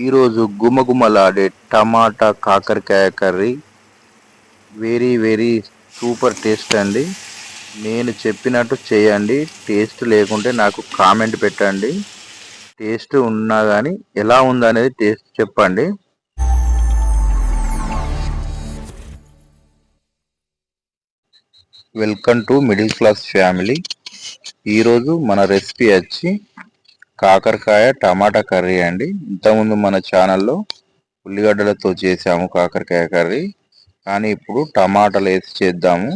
ఈరోజు గుమగుమలాడే టమాటా కాకరకాయ curry. Very very super taste అండి. నేను చెప్పినట్టు చేయండి. టేస్ట్ లేకుంటే నాకు కామెంట్ పెట్టండి. టేస్ట్ ఉన్నా కానీ ఎలా ఉందనేది టేస్ట్ చెప్పండి. Welcome to middle class family. ఈరోజు మన రెసిపీ వచ్చి కాకరకాయ టమాటా కర్రీ అండి. ఇంతకుముందు మన ఛానల్లో ఉల్లిగడ్డలతో చేసాము కాకరకాయ కర్రీ. కానీ ఇప్పుడు టమాటాలు వేసి చేద్దాము.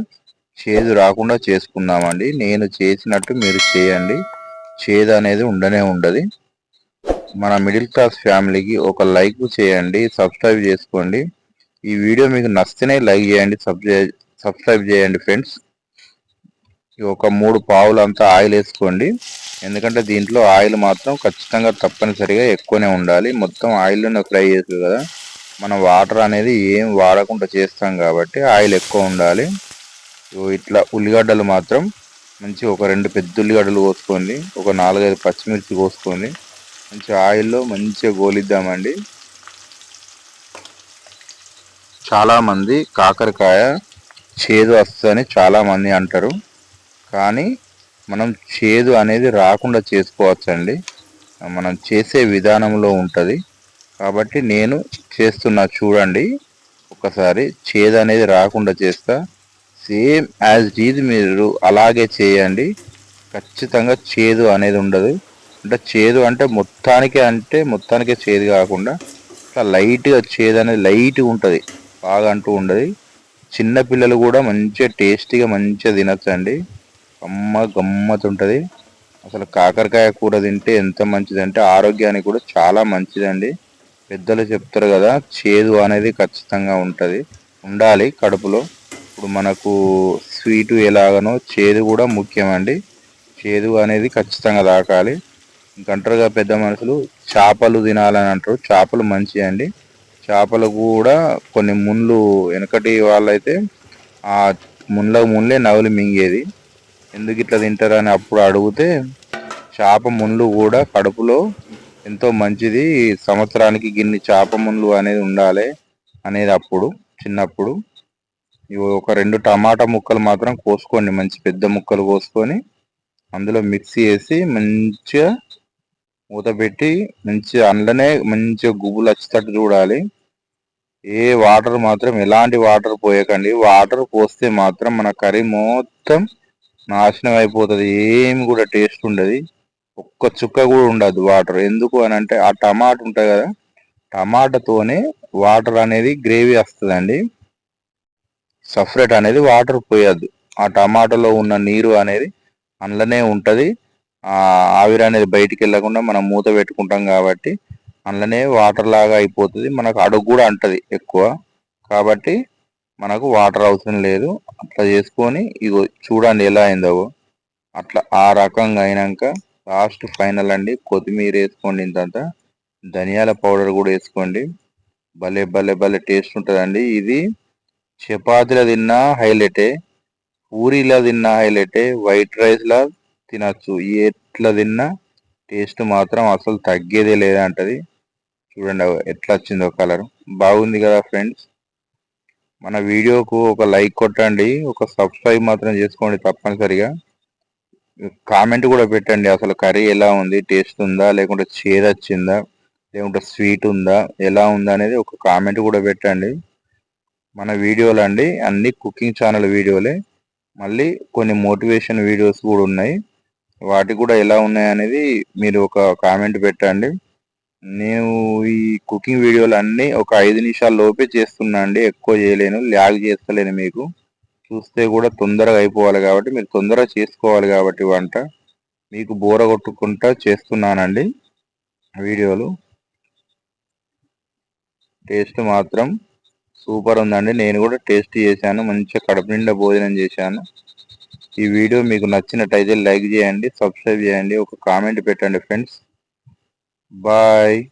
చేదు రాకుండా చేసుకుందామండి. నేను చేసినట్టు మీరు చేయండి. చేదు అనేది ఉండనే ఉండదు. మన మిడిల్ క్లాస్ ఫ్యామిలీకి ఒక లైక్ చేయండి సబ్స్క్రైబ్ చేసుకోండి. ఈ వీడియో మీకు నచ్చితేనే లైక్ చేయండి సబ్స్క్రైబ్ చేయండి ఫ్రెండ్స్. ఒక మూడు పావులు అంతా ఆయిల్ వేసుకోండి. ఎందుకంటే దీంట్లో ఆయిల్ మాత్రం ఖచ్చితంగా తప్పనిసరిగా ఎక్కువనే ఉండాలి. మొత్తం ఆయిల్లోనే ఫ్రై చేస్తుంది కదా. మనం వాటర్ అనేది ఏం వాడకుండా చేస్తాం కాబట్టి ఆయిల్ ఎక్కువ ఉండాలి. ఇట్లా ఉల్లిగడ్డలు మాత్రం మంచి ఒక రెండు పెద్ద ఉల్లిగడ్డలు కోసుకోండి ఒక నాలుగైదు పచ్చిమిర్చి కోసుకోండి మంచి ఆయిల్లో మంచిగా గోలిద్దామండి. చాలామంది కాకరకాయ చేదు వస్తుందని చాలామంది అంటారు. కానీ మనం చేదు అనేది రాకుండా చేసుకోవచ్చండి. మనం చేసే విధానంలో ఉంటుంది. కాబట్టి నేను చేస్తున్నా చూడండి. ఒకసారి చేదు అనేది రాకుండా చేస్తా. సేమ్ యాజ్ డీజ్ మీరు అలాగే చేయండి. ఖచ్చితంగా చేదు అనేది ఉండదు. అంటే చేదు అంటే మొత్తానికి అంటే మొత్తానికే చేదు కాకుండా ఇట్లా లైట్గా చేదు అనేది లైట్గా ఉంటుంది. బాగా అంటూ ఉండదు. చిన్నపిల్లలు కూడా మంచిగా టేస్టీగా మంచిగా తినచ్చండి. అమ్మ గమ్మత్ ఉంటుంది అసలు కాకరకాయ కూర తింటే ఎంత మంచిదంటే ఆరోగ్యానికి కూడా చాలా మంచిదండి. పెద్దలు చెప్తారు కదా చేదు అనేది ఖచ్చితంగా ఉంటుంది. ఉండాలి కడుపులో. ఇప్పుడు మనకు స్వీటు ఎలాగనో చేదు కూడా ముఖ్యమండి. చేదు అనేది ఖచ్చితంగా తాకాలి. ఇంకంటారుగా పెద్ద మనుషులు చేపలు తినాలని అంటారు. చేపలు మంచి అండి. చేపలు కూడా కొన్ని ముళ్ళు వెనకటి వాళ్ళైతే ఆ ముళ్ళ ముళ్ళే నవలు మింగేది. ఎందుకు ఇట్లా తింటారని అప్పుడు అడిగితే చేప ముళ్ళు కూడా కడుపులో ఎంతో మంచిది సంవత్సరానికి గిన్ని చేప ముళ్ళు అనేది ఉండాలి అనేది అప్పుడు చిన్నప్పుడు. ఇవి ఒక రెండు టమాటా ముక్కలు మాత్రం కోసుకోండి మంచి పెద్ద ముక్కలు కోసుకొని అందులో మిక్సీ వేసి మంచిగా మూత పెట్టి మంచిగా అందులోనే మంచిగా గుబులు వచ్చేటట్టు చూడాలి. ఏ వాటర్ మాత్రం ఎలాంటి వాటర్ పోయకండి. వాటర్ పోస్తే మాత్రం మన కర్రీ మొత్తం నాశనం అయిపోతుంది ఏమి కూడా టేస్ట్ ఉండదు. ఒక్క చుక్క కూడా ఉండదు వాటర్. ఎందుకు అని అంటే ఆ టమాటా ఉంటుంది కదా టమాటాతోనే వాటర్ అనేది గ్రేవీ వస్తుందండి. సపరేట్ అనేది వాటర్ పోయద్దు. ఆ టమాటాలో ఉన్న నీరు అనేది అందులోనే ఉంటుంది. ఆవిరి అనేది బయటికి వెళ్ళకుండా మనం మూత పెట్టుకుంటాం కాబట్టి అందులోనే వాటర్ లాగా అయిపోతుంది. మనకు అడుగు కూడా అంటది ఎక్కువ. కాబట్టి మనకు వాటర్ అవసరం లేదు. అట్లా చేసుకొని ఇగో చూడండి ఎలా అయిందో. అట్లా ఆ రకంగా అయినాక లాస్ట్ ఫైనల్ అండి. కొత్తిమీర వేసుకోండి ఇంతంత. ధనియాల పౌడర్ కూడా వేసుకోండి. భలే భలే భలే టేస్ట్ ఉంటుందండి. ఇది చపాతీలో తిన్నా హైలైటే. పూరీలో తిన్నా హైలైటే. వైట్ రైస్లా తినచ్చు. ఎట్లా తిన్నా టేస్ట్ మాత్రం అసలు తగ్గేదే లేదంటది. చూడండి ఎట్లా వచ్చిందో కలర్. బాగుంది కదా ఫ్రెండ్స్. మన వీడియోకు ఒక లైక్ కొట్టండి ఒక సబ్స్క్రైబ్ మాత్రం చేసుకోండి తప్పనిసరిగా. కామెంట్ కూడా పెట్టండి అసలు కర్రీ ఎలా ఉంది టేస్ట్ ఉందా లేకుంటే చేదొచ్చిందా లేకుంటే స్వీట్ ఉందా ఎలా ఉందా అనేది ఒక కామెంట్ కూడా పెట్టండి. మన వీడియోలు అండి అన్ని కుకింగ్ ఛానల్ వీడియోలే. మళ్ళీ కొన్ని మోటివేషన్ వీడియోస్ కూడా ఉన్నాయి. వాటి కూడా ఎలా ఉన్నాయి అనేది మీరు ఒక కామెంట్ పెట్టండి. నేను ఈ కుకింగ్ వీడియోలు అన్నీ ఒక ఐదు నిమిషాల లోపే చేస్తున్నా అండి. ఎక్కువ చేయలేను ల్యాగ్ చేస్తలేను మీకు. చూస్తే కూడా తొందరగా అయిపోవాలి కాబట్టి మీరు తొందరగా చేసుకోవాలి కాబట్టి వంట. మీకు బోర కొట్టుకుంటా చేస్తున్నానండి వీడియోలు. టేస్ట్ మాత్రం సూపర్ ఉందండి. నేను కూడా టేస్ట్ చేశాను మంచిగా కడుపు నిండా భోజనం చేశాను. ఈ వీడియో మీకు నచ్చినట్టయితే లైక్ చేయండి సబ్స్క్రైబ్ చేయండి ఒక కామెంట్ పెట్టండి ఫ్రెండ్స్. Bye.